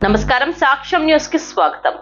నమస్కారం సాక్ష్యం న్యూస్కి స్వాగతం.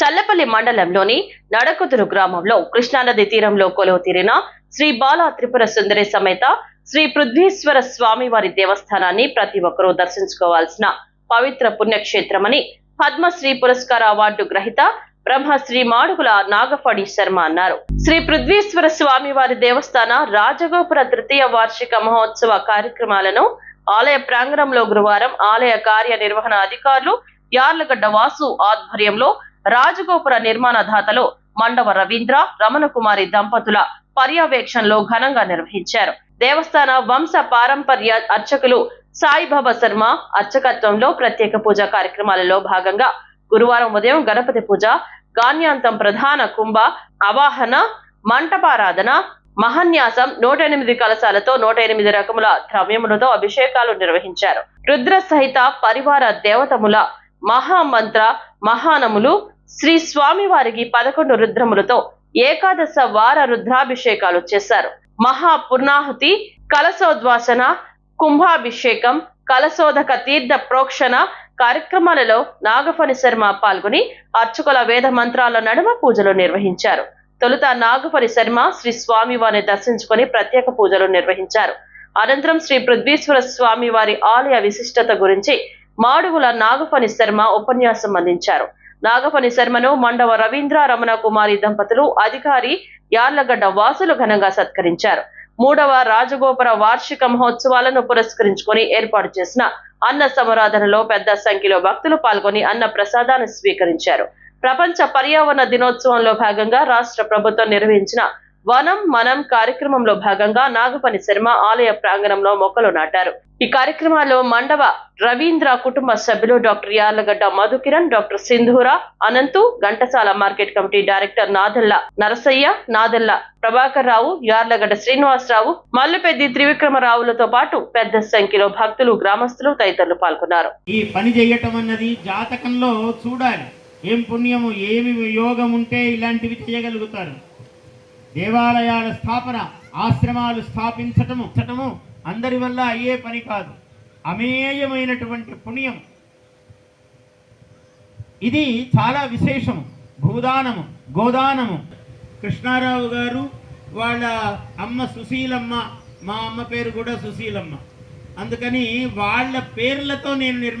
చల్లపల్లి మండలంలోని నడకుదురు గ్రామంలో కృష్ణానది తీరంలో కొలువు తీరిన శ్రీ బాల త్రిపుర సుందరి సమేత శ్రీ పృథ్వీశ్వర స్వామి వారి దేవస్థానాన్ని ప్రతి ఒక్కరూ దర్శించుకోవాల్సిన పవిత్ర పుణ్యక్షేత్రమని పద్మశ్రీ పురస్కార అవార్డు గ్రహీత బ్రహ్మశ్రీ మాడుగుల నాగఫణి శర్మ అన్నారు. శ్రీ పృథ్వీశ్వర స్వామి వారి దేవస్థాన రాజగోపుర తృతీయ వార్షిక మహోత్సవ కార్యక్రమాలను ఆలయ ప్రాంగణంలో గురువారం ఆలయ కార్యనిర్వహణ అధికారులు యార్లగడ్డ వాసు ఆధ్వర్యంలో రాజగోపుర నిర్మాణదాతలు మండవ రవీంద్ర రమణకుమారి దంపతుల పర్యవేక్షణలో ఘనంగా నిర్వహించారు. దేవస్థాన వంశ పారంపర్య అర్చకులు సాయిబాబా శర్మ అర్చకత్వంలో ప్రత్యేక పూజ కార్యక్రమాలలో భాగంగా గురువారం ఉదయం గణపతి పూజ గాన్యాంతం ప్రధాన కుంభ అవాహన మంటపారాధన మహన్యాసం నూట ఎనిమిది కలశాలతో నూట ఎనిమిది రకముల ద్రవ్యములతో అభిషేకాలు నిర్వహించారు. రుద్ర సహిత పరివార దేవతముల మహామంత్ర మహానములు శ్రీ స్వామివారికి పదకొండు రుద్రములతో ఏకాదశ వార రుద్రాభిషేకాలు చేశారు. మహా పుర్ణాహుతి కలశోద్వాసన కుంభాభిషేకం కలశోదక తీర్థ ప్రోక్షణ కార్యక్రమాలలో నాగఫణి శర్మ పాల్గొని అర్చకుల వేద మంత్రాల నడుమ పూజలు నిర్వహించారు. తొలుత నాగఫణి శర్మ శ్రీ స్వామి వారిని దర్శించుకొని ప్రత్యేక పూజలు నిర్వహించారు. అనంతరం శ్రీ పృథ్వీశ్వర స్వామి వారి ఆలయ విశిష్టత గురించి మాడుగుల నాగఫణి శర్మ ఉపన్యాసం అందించారు. నాగఫణి శర్మను మండవ రవీంద్ర రమణ కుమారి దంపతులు అధికారి యార్లగడ్డ వాసులు ఘనంగా సత్కరించారు. మూడవ రాజగోపుర వార్షిక మహోత్సవాలను పురస్కరించుకొని ఏర్పాటు చేసిన అన్న సమరాధనలో పెద్ద సంఖ్యలో భక్తులు పాల్గొని అన్న ప్రసాదాన్ని స్వీకరించారు. ప్రపంచ పర్యావరణ దినోత్సవంలో భాగంగా రాష్ట్ర ప్రభుత్వం నిర్వహించిన వనం మనం కార్యక్రమంలో భాగంగా నాగపని శర్మ ఆలయ ప్రాంగణంలో మొక్కలు నాటారు. ఈ కార్యక్రమాల్లో మండవ రవీంద్ర కుటుంబ సభ్యులు doctor Yarlagadda Madhukiran doctor Sindhura Ananthu Ghantasala market committee director Nadella Narasaiah Nadella Prabhakar Rao Yarlagadda Srinivasarao Mallapeddi త్రివిక్రమరావులతో పాటు పెద్ద సంఖ్యలో భక్తులు గ్రామస్తులు తదితరులు పాల్గొన్నారు. ఈ పని చేయటం అన్నది జాతకంలో చూడాలి. ఏం పుణ్యము ఏమి యోగం ఉంటే ఇలాంటివి చేయగలుగుతారు. దేవాలయాల స్థాపన ఆశ్రమాలు స్థాపించటము చటము అందరి వల్ల అయ్యే పని కాదు. అమేయమైనటువంటి పుణ్యం. ఇది చాలా విశేషము. భూదానము గోదానము. కృష్ణారావు గారు వాళ్ళ అమ్మ సుశీలమ్మ మా అమ్మ పేరు కూడా సుశీలమ్మ. అందుకని వాళ్ళ పేర్లతో నేను నిర్మ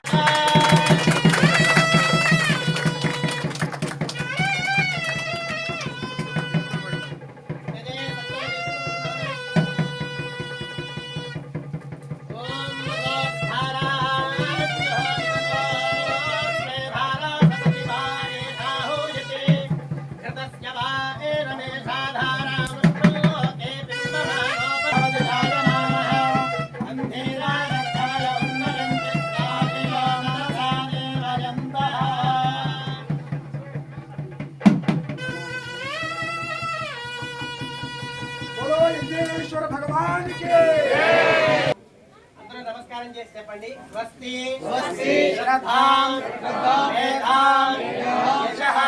విఘ్నేశ్వర భగవాన్ అందరూ నమస్కారం చేసి చెప్పండి స్వస్తి స్వస్తి శ్రద్ధాం శ్రద్ధాం యశః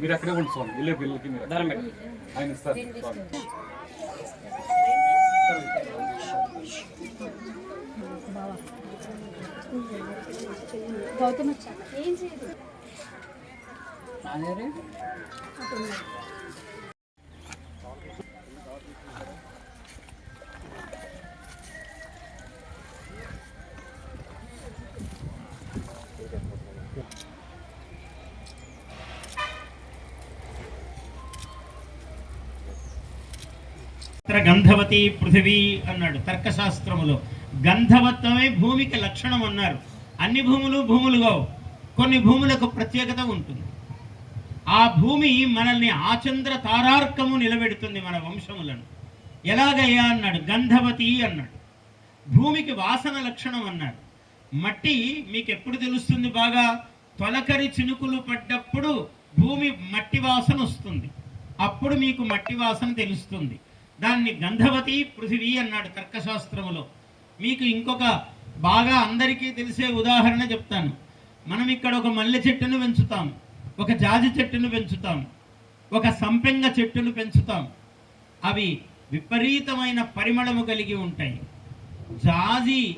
మీరు అక్కడే ఉండి స్వామి వెళ్ళే పిల్లలకి మీరు. ధరం పెట్టి. ఆయన ఇస్తారు. గౌతమ్ గంధవతి పృథివీ అన్నాడు తర్కశాస్త్రములో. గంధవత్వమే భూమికి లక్షణం అన్నారు. అన్ని భూములు భూములుగా కొన్ని భూములకు ప్రత్యేకత ఉంటుంది. ఆ భూమి మనల్ని ఆచంద్ర తారార్కము నిలబెడుతుంది మన వంశములను. ఎలాగయ్యా అన్నాడు. గంధవతి అన్నాడు. భూమికి వాసన లక్షణం అన్నాడు. మట్టి మీకు ఎప్పుడు తెలుస్తుంది బాగా? తొలకరి చినుకులు పడ్డప్పుడు భూమి మట్టి వాసన వస్తుంది. అప్పుడు మీకు మట్టి వాసన తెలుస్తుంది. దాన్ని గంధవతి పృథివీ అన్నాడు తర్కశాస్త్రములో. మీకు ఇంకొక బాగా అందరికీ తెలిసే ఉదాహరణ చెప్తాను. మనం ఇక్కడ ఒక మల్లె చెట్టును పెంచుతాం ఒక జాజి చెట్టును పెంచుతాం ఒక సంపెంగ చెట్టును పెంచుతాం. అవి విపరీతమైన పరిమళము కలిగి ఉంటాయి. జాజి